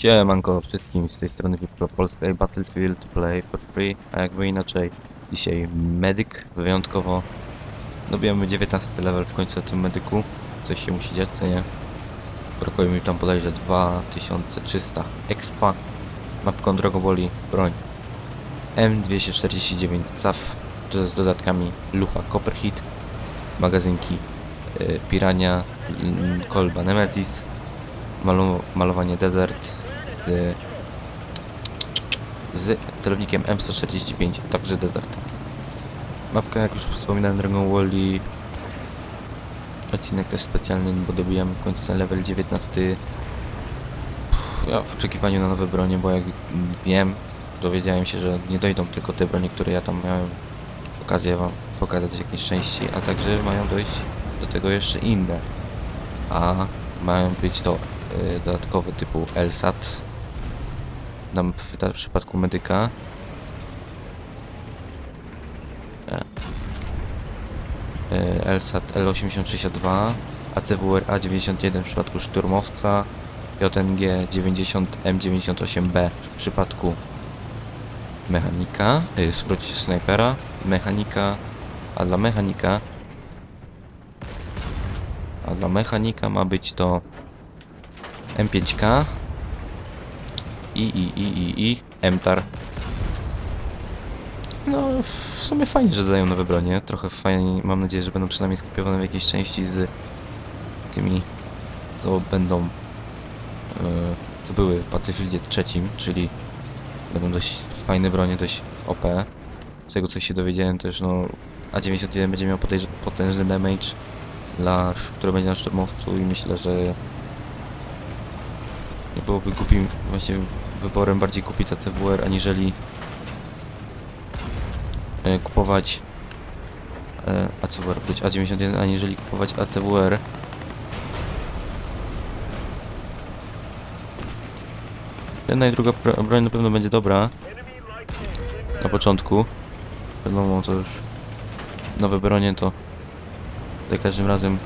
Siemanko wszystkim z tej strony Wipro Polska i Battlefield Play for Free, a jakby inaczej dzisiaj medyk, wyjątkowo. Dobijamy 19 level w końcu na tym medyku, coś się musi dziać, co nie? Brakuje mi tam bodajże 2300 expa, mapką drogoboli, broń. M249 SAF z dodatkami lufa Copper Hit, magazynki y, Pirania, kolba Nemesis, malu, malowanie desert z, z celownikiem M145, także desert. Mapka, jak już wspominałem, drogą Wally. Odcinek też specjalny, bo dobijamy w końcu ten level 19. Pff, Ja w oczekiwaniu na nowe bronie, bo jak wiem, dowiedziałem się, że nie dojdą tylko te bronie, które ja tam miałem okazję wam pokazać w jakiejś części, a także mają dojść do tego jeszcze inne. A mają być to y, dodatkowe typu LSAT. Nam w przypadku medyka. LSAT L8062, ACWR A91 w przypadku szturmowca, JNG 90 M98B w przypadku mechanika, y, zwróć snajpera, mechanika, a dla mechanika a dla mechanika ma być to M5K i i i i i MTAR. No, w sumie fajnie, że dają nowe bronie. Trochę fajnie, mam nadzieję, że będą przynajmniej skopiowane w jakiejś części z tymi, co będą, e, co były w Battlefieldzie trzecim, czyli będą dość fajne bronie, dość OP. Z tego co się dowiedziałem też, no, A91 będzie miał potęż- potężny damage, dla, sz- który będzie na szturmowcu i myślę, że nie byłoby głupim właśnie wyborem bardziej kupić ACWR aniżeli e, kupować e, ACWR, wróć A91 aniżeli kupować ACWR Jedna i druga bro- broń na pewno będzie dobra. Na początku. Wiadomo to już nowe bronie to za każdym razem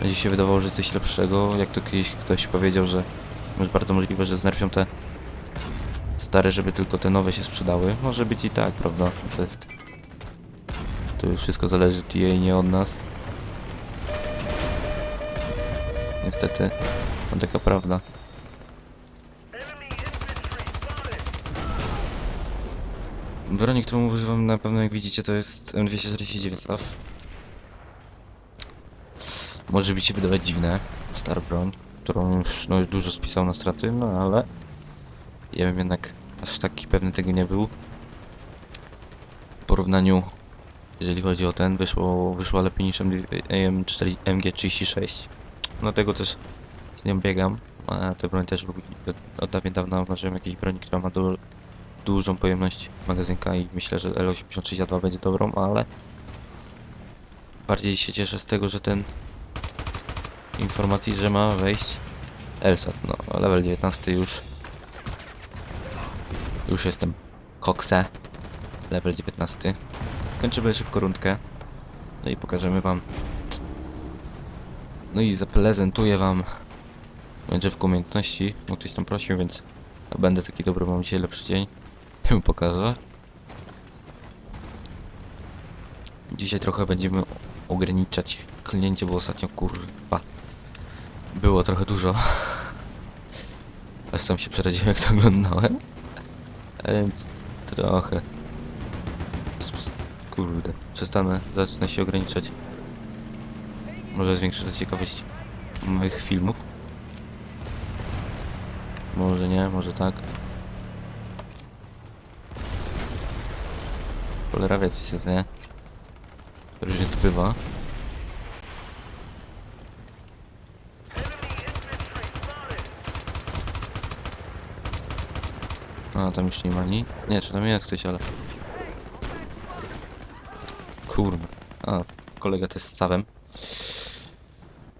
będzie się wydawało, że coś lepszego. Jak to kiedyś ktoś powiedział, że bardzo możliwe, że znerfią te stare, żeby tylko te nowe się sprzedały. Może być i tak, prawda? To jest... To już wszystko zależy od EA, nie od nas. Niestety, to taka prawda. Broń, którą używam na pewno, jak widzicie, to jest M249 Staff. Może by się wydawać dziwne, stara broń, którą już no, dużo spisał na straty, no ale ja bym jednak aż taki pewny tego nie był. W porównaniu, jeżeli chodzi o ten, wyszło, wyszło lepiej niż AM4, MG36. No tego też z nią biegam, a tę broń też. Od dawien dawna marzyłem jakiejś broni, która ma du dużą pojemność magazynka i myślę, że L8032 będzie dobrą, ale bardziej się cieszę z tego, że ten informacji, że ma wejść Elsat, no level 19 już. Już jestem kokse. Level 19 skończymy szybko rundkę. No i pokażemy wam. No i zaprezentuję wam drzewko umiejętności. Bo ktoś tam prosił, więc będę taki dobry, mam dzisiaj lepszy dzień pokażę dzisiaj trochę będziemy ograniczać klnięcie, bo ostatnio kurwa było trochę dużo. Aż się przeraziłem jak to oglądałem. A Więc trochę. Kurde, przestanę, zacznę się ograniczać. Może zwiększy to ciekawość moich filmów. Może nie, może tak. Cholera wie, co się dzieje. Różnie to bywa. A, tam już nie ma ni... Nie, czy tam jest ktoś, ale... Kurwa. A, kolega to jest z Sawem.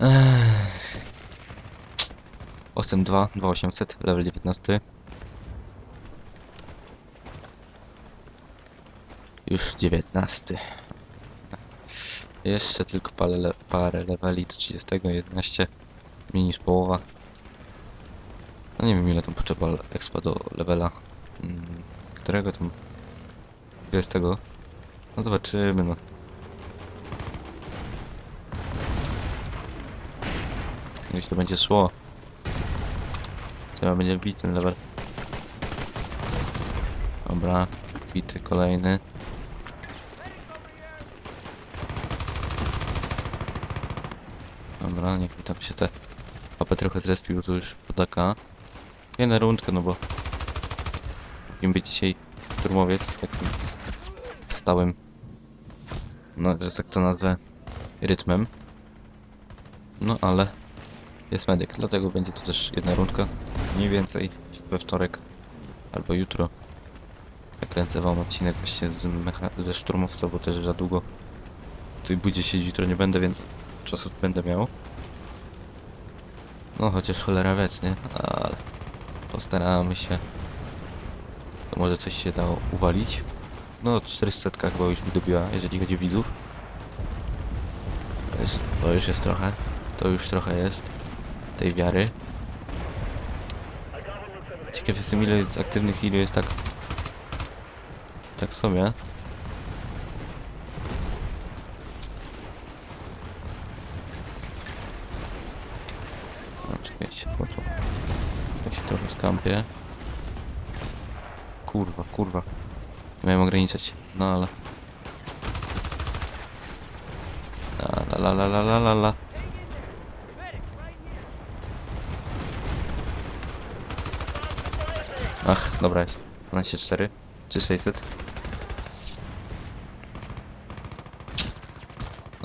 Ech. 8-2, 2800, level 19. Już 19. Jeszcze tylko parę, le parę leveli do 30, 11. Mniej niż połowa. No nie wiem ile tam potrzeba expa do levela. Mm, którego tam? Jest tego? No zobaczymy no. Jeśli będzie szło. Trzeba będzie wbić ten level. Dobra, bity kolejny. Dobra, niech mi tam się te papę trochę zrespił, to już podaka. Nie na rundkę, no bo im być dzisiaj szturmowiec takim stałym, no, że tak to nazwę, rytmem. No ale jest medyk, dlatego będzie to też jedna rundka, mniej więcej we wtorek albo jutro. Nakręcę wam odcinek właśnie z mecha ze szturmowca, bo też za długo w tej budzie siedzieć jutro nie będę, więc czasu będę miał. No chociaż cholera wiec, nie? Ale postaramy się. To może coś się dało uwalić. No 400 chyba już mi dobiła, jeżeli chodzi o widzów. To, jest, to już jest trochę. To już trochę jest tej wiary. Ciekaw jestem ile jest aktywnych, ile jest tak tak sobie. No, czekajcie, bo to... Tak się trochę skampię. Kurwa, kurwa. Miałem ograniczać, no ale... La la la la la la. Ach, dobra jest. 12.4 czy 600.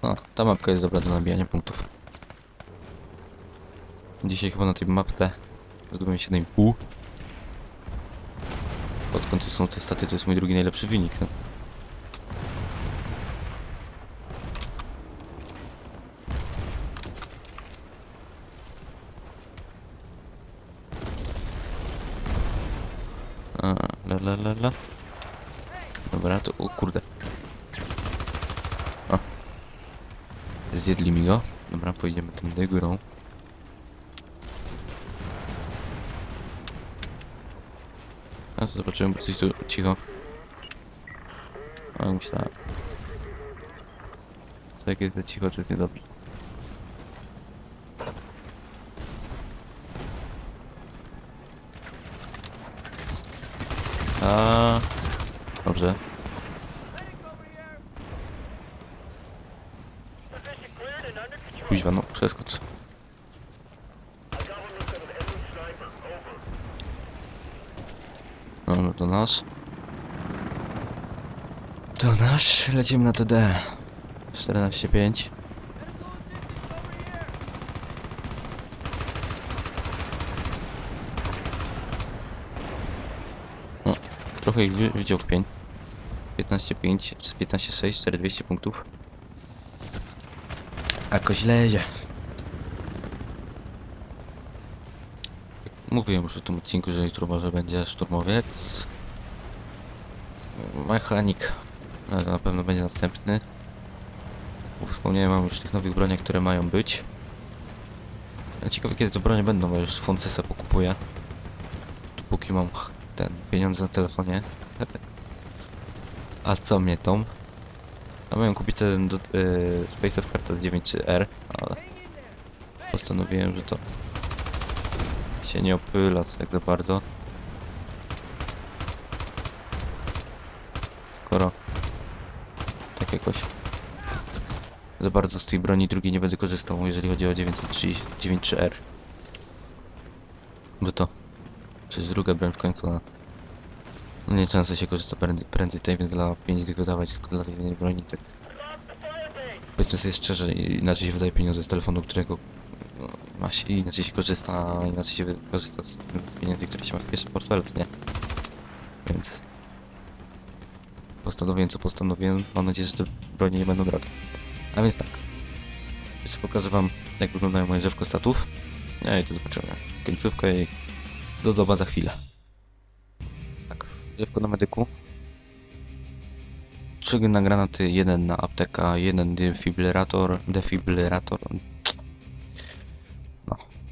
O, ta mapka jest dobra do nabijania punktów. Dzisiaj chyba na tej mapce zdobyłem 7,5. To są te staty, to jest mój drugi najlepszy wynik. No. A, la la la la. Dobra, to o kurde. O. Zjedli mi go. Dobra, pojedziemy tędy górą. A to zobaczyłem, bo coś tu cicho. A myślałem. To jak jest za cicho, to jest niedobrze. A Dobrze. Kuźwa, no, przeskocz. To nasz. To nasz. Lecimy na TD. 14.5. No, trochę ich wi- widział w pień. 15.5, czy 15.6, 4200 punktów. Jakoś lezie. Mówiłem już o tym odcinku, że jutro może będzie szturmowiec. Mechanik. Na pewno będzie następny. Bo Wspomniałem wam już tych nowych broniach, które mają być. Ciekawe kiedy te bronie będą, bo już z Foncesa pokupuję. Dopóki mam ten pieniądze na telefonie. A co mnie tą? Ja miałem kupić ten yy, Space of Karta z 9.3R, ale postanowiłem, że to się nie opyla tak za bardzo. Skoro tak jakoś za bardzo z tej broni drugiej nie będę korzystał, jeżeli chodzi o 903 r Bo to przecież druga broń w końcu na no nie często się korzysta prędzej, prędzej tej, więc dla 5 tylko dawać tylko dla tej jednej broni, tak. Powiedzmy sobie szczerze, inaczej się wydaje pieniądze z telefonu, którego no, ma się, inaczej się korzysta, inaczej się korzysta z, z pieniędzy, które się ma w pierwszym portfelu, nie? Więc postanowiłem co postanowiłem, mam nadzieję, że te bronie nie będą drogie. A więc tak. Jeszcze pokażę wam, jak wyglądają moje drzewko statów. No i to zobaczymy. Końcówka i do zoba za chwilę. Tak, drzewko na medyku. Trzy na granaty, jeden na apteka, jeden defibrillator, defibrillator.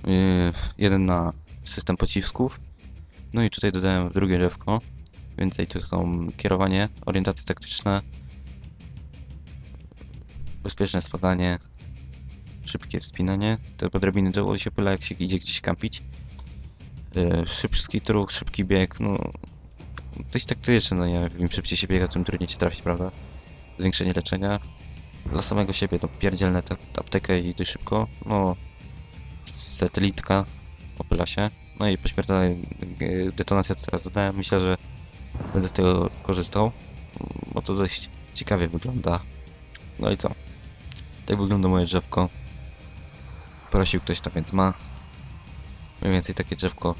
No. Yy, jeden na system pocisków. No i tutaj dodałem drugie drzewko. Więcej tu są kierowanie, orientacja taktyczna, bezpieczne spadanie, szybkie wspinanie. Te podrobiny drzewo się pyla jak się idzie gdzieś kampić. Yy, szybki ruch, szybki bieg, no dość taktyczny, no nie, im szybciej się biega, tym trudniej się trafić, prawda? Zwiększenie leczenia. Dla samego siebie, to pierdzielne tę aptekę i dość szybko, no satelitka opyla się. No i pośmiertelnej yy, detonacja, teraz dodałem, myślę, że będę z tego korzystał, bo to dość ciekawie wygląda. No i co? Tak wygląda moje drzewko. Prosił ktoś to, więc ma. Mniej więcej takie drzewko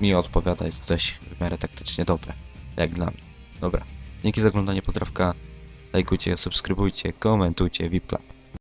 mi odpowiada, jest dość w miarę taktycznie dobre, jak dla mnie. Dobra, dzięki za oglądanie, pozdrawka, lajkujcie, subskrybujcie, komentujcie, VIP Club.